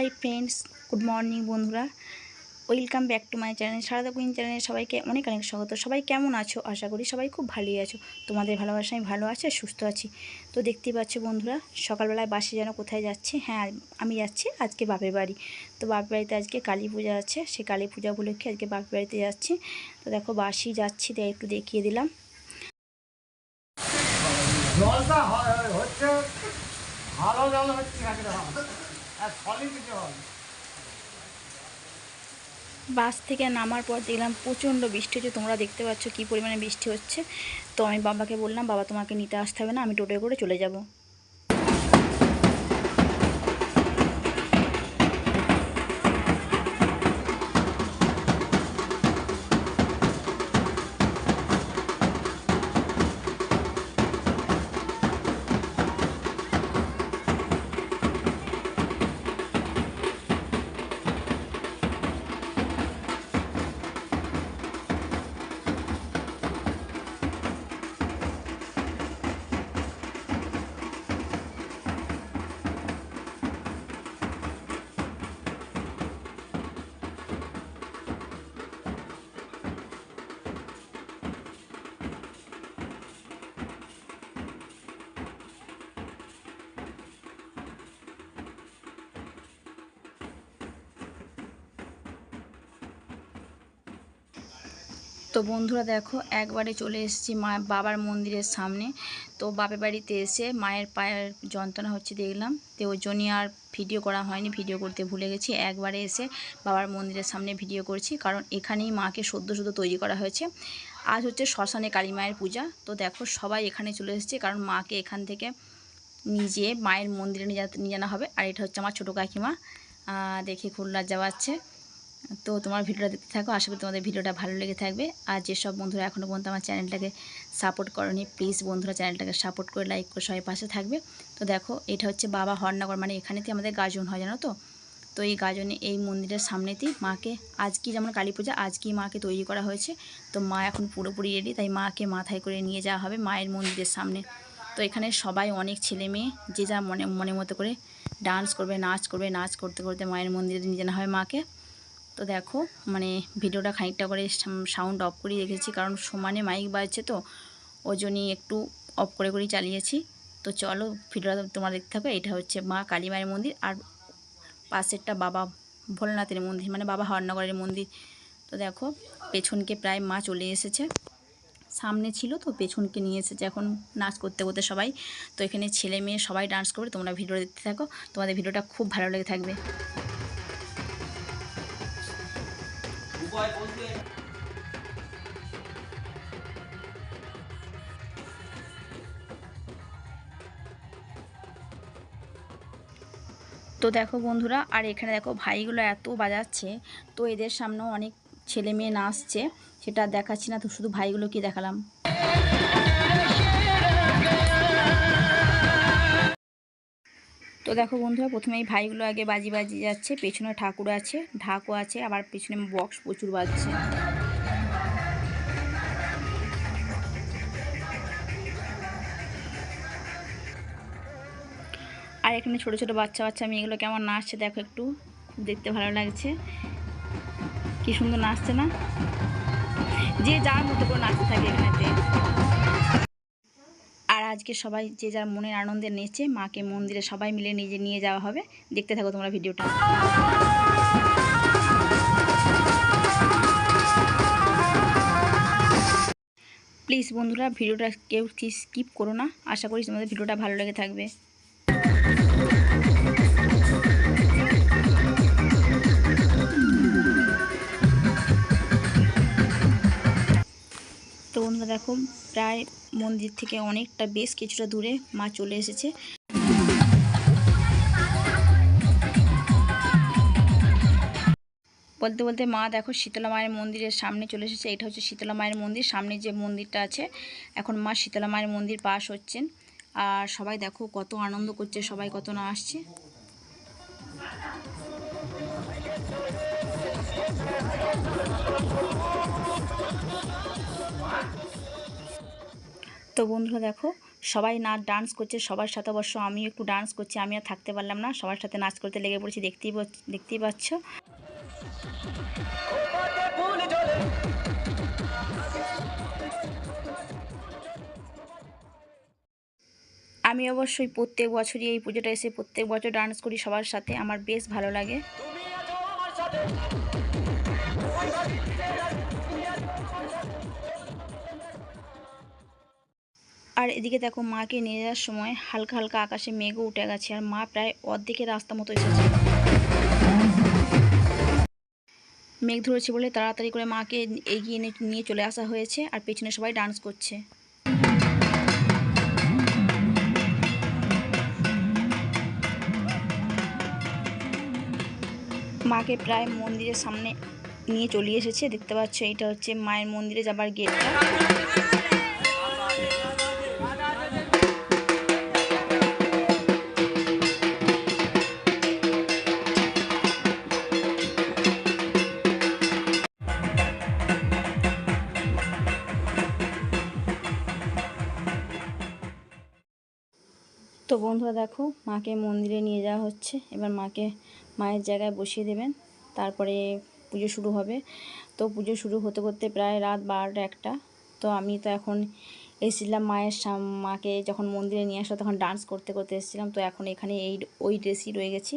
High friends, good morning বন্ধুরা। Welcome back to my channel, Sarada queen চ্যানেলে সবাইকে অনেক অনেক স্বাগত। সবাই কেমন আছো? আশা করি সবাই খুব ভালোই আছো। তোমাদের ভালোবাসায় ভালো আছে সুস্থ আছি। তো দেখতেই পাচ্ছ বন্ধুরা, সকালবেলায় বাসে যেন কোথায় যাচ্ছে? হ্যাঁ আমি যাচ্ছি আজকে বাপের বাড়ি। তো বাপের বাড়িতে আজকে কালী পূজা আছে সে কালী পূজা উপলক্ষে আজকে বাপের বাড়িতে যাচ্ছি। তো দেখো বাসি যাচ্ছি, তাই একটু দেখিয়ে দিলাম। জলটা হচ্ছে, ভালো জল হচ্ছে জল বাস থেকে নামার পর দেখলাম প্রচণ্ড বৃষ্টি হচ্ছে। তোমরা দেখতে পাচ্ছ কী পরিমাণে বৃষ্টি হচ্ছে। তো আমি বাবাকে বললাম, বাবা, তোমাকে নিতে আসতে হবে না, আমি টোটোয় করে চলে যাব। তো বন্ধুরা দেখো, একবারে চলে এসেছি মা, বাবার মন্দিরের সামনে। তো বাপের বাড়িতে এসে মায়ের পায়ের যন্ত্রণা হচ্ছে দেখলাম। তো ওই জন্যই আর ভিডিও করা হয়নি, ভিডিও করতে ভুলে গেছি। একবারে এসে বাবার মন্দিরের সামনে ভিডিও করছি, কারণ এখানেই মাকে সদ্য সদ্য তৈরি করা হয়েছে। আজ হচ্ছে শ্মশানে কালী মায়ের পূজা। তো দেখো, সবাই এখানে চলে এসেছে, কারণ মাকে এখান থেকে নিজে মায়ের মন্দিরে নিয়ে নিয়ে জানা হবে। আর এটা হচ্ছে আমার ছোটো কাকিমা। দেখে লজ্জা পাচ্ছে তো তোমার ভিডিওটা দেখতে থাকো। আশা করি তোমাদের ভিডিওটা ভালো লেগে থাকবে। আর যেসব বন্ধুরা এখনও পর্যন্ত আমার চ্যানেলটাকে সাপোর্ট করনি প্লিজ বন্ধুরা চ্যানেলটাকে সাপোর্ট করে লাইক করে সবাই পাশে থাকবে। তো দেখো, এটা হচ্ছে বাবা হরনগর মানে এখানেতে আমাদের গাজন হয়, জানো তো? তো এই গাজনে, এই মন্দিরের সামনেতেই মাকে আজকে যেমন কালী পূজা, আজকেই মাকে তৈরি করা হয়েছে। তো মা এখন পুরোপুরি রেডি তাই মাকে মাথায় করে নিয়ে যাওয়া হবে মায়ের মন্দিরের সামনে। তো এখানে সবাই অনেক ছেলে মেয়ে, যে যা মনে মনে মতো করে ডান্স করবে, নাচ করবে, নাচ করতে করতে মায়ের মন্দিরে নিয়ে জানা হবে মাকে। তো দেখো মানে ভিডিওটা খানিকটা করে সাউন্ড অফ করে রেখেছি, কারণ সমানে মাইক বাজছে তো ওই জন্যই একটু অফ করে, করেই চালিয়েছি। তো চলো, ভিডিওটা তোমরা দেখতে থাকো এটা হচ্ছে মা কালী মায়ের মন্দির, আর পাশেরটা বাবা ভোলনাথের মন্দির মানে বাবা হরনগরের মন্দির। তো দেখো, পেছনকে প্রায় মা চলে এসেছে। সামনে ছিল তো, পেছনকে নিয়ে এসেছে এখন নাচ করতে করতে সবাই। তো এখানে ছেলে মেয়ে সবাই ডান্স করবে, তোমরা ভিডিও দেখতে থাকো, তোমাদের ভিডিওটা খুব ভালো লেগে থাকবে। তো দেখো বন্ধুরা, আর এখানে দেখো ভাইগুলো এত বাজাচ্ছে, তো এদের সামনেও অনেক ছেলে মেয়ে নাচছে সেটা দেখাচ্ছি না, তো শুধু ভাইগুলো কি দেখালাম। তো দেখো বন্ধুরা প্রথমে এই ভাইগুলো আগে বাজি বাজি যাচ্ছে, পেছনে ঠাকুর আছে, ঢাকও আছে, আবার পেছনে বক্স প্রচুর বাজছে। আর এখানে ছোট ছোট বাচ্চা বাচ্চা মেয়েগুলো কেমন নাচছে দেখো একটু, দেখতে ভালো লাগছে। কি সুন্দর নাচছে না? যে যার মতো করে নাচতে থাকে এখানেতে। আজকে সবাই যে যার মনের আনন্দে নেচে মাকে মন্দিরে সবাই মিলে নিজে নিয়ে যাওয়া হবে। দেখতে থাকো তোমরা ভিডিওটা। প্লিজ বন্ধুরা, ভিডিওটা কেউ স্কিপ করো না। আশা করি তোমাদের ভিডিওটা ভালো লেগে থাকবে। তো বন্ধুরা দেখো, প্রায় মন্দির থেকে অনেকটা বেশ কিছুটা দূরে মা চলে এসেছে। বলতে বলতে মা দেখো শীতলা মায়ের মন্দিরের সামনে চলে এসেছে। এটা হচ্ছে শীতলা মায়ের মন্দির। সামনে যে মন্দিরটা আছে, এখন মা শীতলা মায়ের মন্দির পাশ হচ্ছেন। আর সবাই দেখো কত আনন্দ করছে, সবাই কত না আসছে। তো বন্ধুরা দেখো, সবাই নাচ ডান্স করছে, সবার সাথে অবশ্য আমিও একটু ডান্স করছি, আমি আর থাকতে পারলাম না। সবার সাথে নাচ করতে লেগে পড়েছি, দেখতেই দেখতেই পাচ্ছ। আমি অবশ্যই প্রত্যেক বছরই এই পুজোটা এসে প্রত্যেক বছর ডান্স করি সবার সাথে, আমার বেশ ভালো লাগে। আর এদিকে দেখো মাকে নিয়ে যাওয়ার সময় হালকা হালকা আকাশে মেঘও উঠে গেছে আর মা প্রায় অর্ধেকের রাস্তা মতো এসেছে। মেঘ ধরেছে বলে তাড়াতাড়ি করে মাকে এগিয়ে নিয়ে চলে আসা হয়েছে আর পেছনে সবাই ডান্স করছে। মাকে প্রায় মন্দিরের সামনে নিয়ে চলে এসেছে। দেখতে পাচ্ছ, এটা হচ্ছে মায়ের মন্দিরে যাবার গেটটা বন্ধুরা দেখো, মাকে মন্দিরে নিয়ে যাওয়া হচ্ছে। এবার মাকে মায়ের জায়গায় বসিয়ে দেবেন। তারপরে পুজো শুরু হবে। তো পুজো শুরু হতে করতে প্রায় রাত বারোটা একটা। তো আমি তো এখন এসেছিলাম মায়ের মাকে যখন মন্দিরে নিয়ে আসলো তখন ডান্স করতে করতে এসেছিলাম। তো এখন এখানে এই ওই ড্রেসই রয়ে গেছি।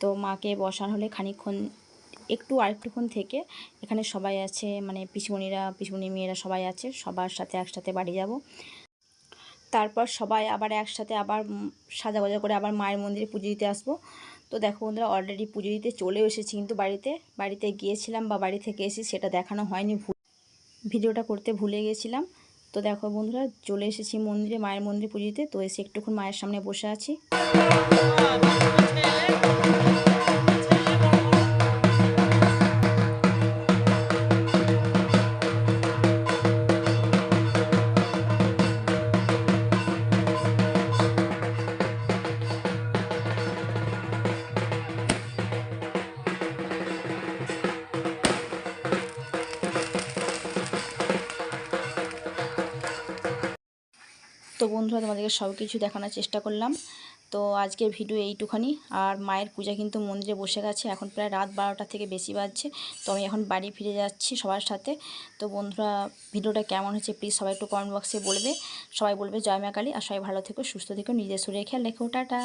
তো মাকে বসার হলে খানিকক্ষণ, একটু আরেকটুক্ষণ থেকে এখানে সবাই আছে। মানে পিসমণিরা, পিসমণি মেয়েরা সবাই আছে। সবার সাথে একসাথে বাড়ি যাব। তারপর সবাই আবার একসাথে আবার সাজা গজা করে আবার মায়ের মন্দিরে পুজো দিতে আসব। তো দেখো বন্ধুরা অলরেডি পুজো দিতে চলেও এসেছি কিন্তু বাড়িতে। বাড়িতে গিয়েছিলাম বা বাড়ি থেকে এসেছি সেটা দেখানো হয়নি, ভুল। ভিডিওটা করতে ভুলে গেছিলাম। তো দেখো বন্ধুরা, চলে এসেছি মন্দিরে, মায়ের মন্দিরে পুজো দিতে। তো এসে একটুক্ষণ মায়ের সামনে বসে আছি। তো বন্ধুরা, তোমাদেরকে সব কিছু দেখানোর চেষ্টা করলাম। তো আজকের ভিডিও এইটুখানি। আর মায়ের পূজা কিন্তু মন্দিরে বসে গেছে। এখন প্রায় রাত বারোটা থেকে বেশি বাজছে। তো আমি এখন বাড়ি ফিরে যাচ্ছি সবার সাথে। তো বন্ধুরা, ভিডিওটা কেমন হচ্ছে প্লিজ সবাই একটু কমেন্ট বক্সে বলবে। সবাই বলবে জয় মা কালী। আর সবাই ভালো থেকো, সুস্থ থেকো, নিজের শরীরে খেয়াল রেখো। টাটা।